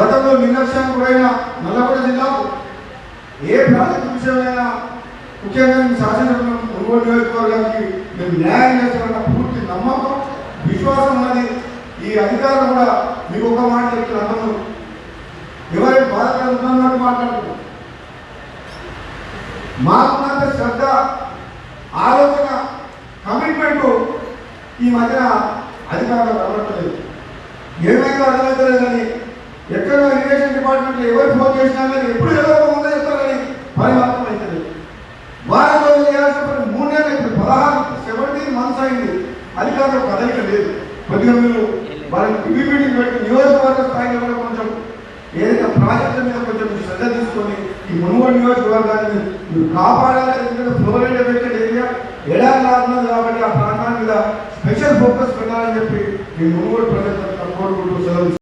గతంలో నిర్లక్ష్యానికి పోయిన నల్లగొండ జిల్లాకు ఏ ప్రాజెక్టు విషయమైనా ముఖ్యంగా మీ శాసనసభ ఒంగోలు నియోజకవర్గానికి మేము న్యాయం చేస్తామన్న పూర్తి నమ్మకం విశ్వాసం ఉన్నది. ఈ అధికారులు కూడా మీకు ఒక మాట చెప్తున్న అర్థం ఎవరైనా బాధపడి ఉన్నట్టు మాట్లాడుతున్నారు. మాకున్నంత శ్రద్ధ ఆలోచన కమిట్మెంట్ ఈ మధ్యన అధికారులు కనబడలేదు ఏమైనా అర్థమవుతలేదు కానీ ఎక్కడ ఇరిగేషన్ డిపార్ట్మెంట్ ఎవరు ఫోన్ చేసినా కానీ ఎప్పుడు ఎలా ఉందో ముందే చెప్తారు కానీ పరివర్తనం అవుతుంది వారం రోజులు చేయాల్సిన పని మూడు నెలలు ఇప్పుడు పదహారు సెవెంటీన్ మంత్స్ అయింది. అధికారులు కదలిక లేదు. కొద్దిగా మీరు వాళ్ళకి టీవీ మీటింగ్ పెట్టి నియోజకవర్గ స్థాయిలో కూడా కొంచెం ఏదైనా ప్రాజెక్టుల మీద కొంచెం శ్రద్ధ తీసుకొని ఈ మునుగోడు నియోజకవర్గాన్ని మీరు కాపాడాలి ఎందుకంటే ఫ్లోరైడ్ ఎఫెక్టెడ్ ఏరియా ఎడారి లాభం కాబట్టి ఆ ప్రాంతాల మీద స్పెషల్ ఫోకస్ పెట్టాలని చెప్పి మీ మునుగోడు ప్రజలు కోరుకుంటూ సెలవు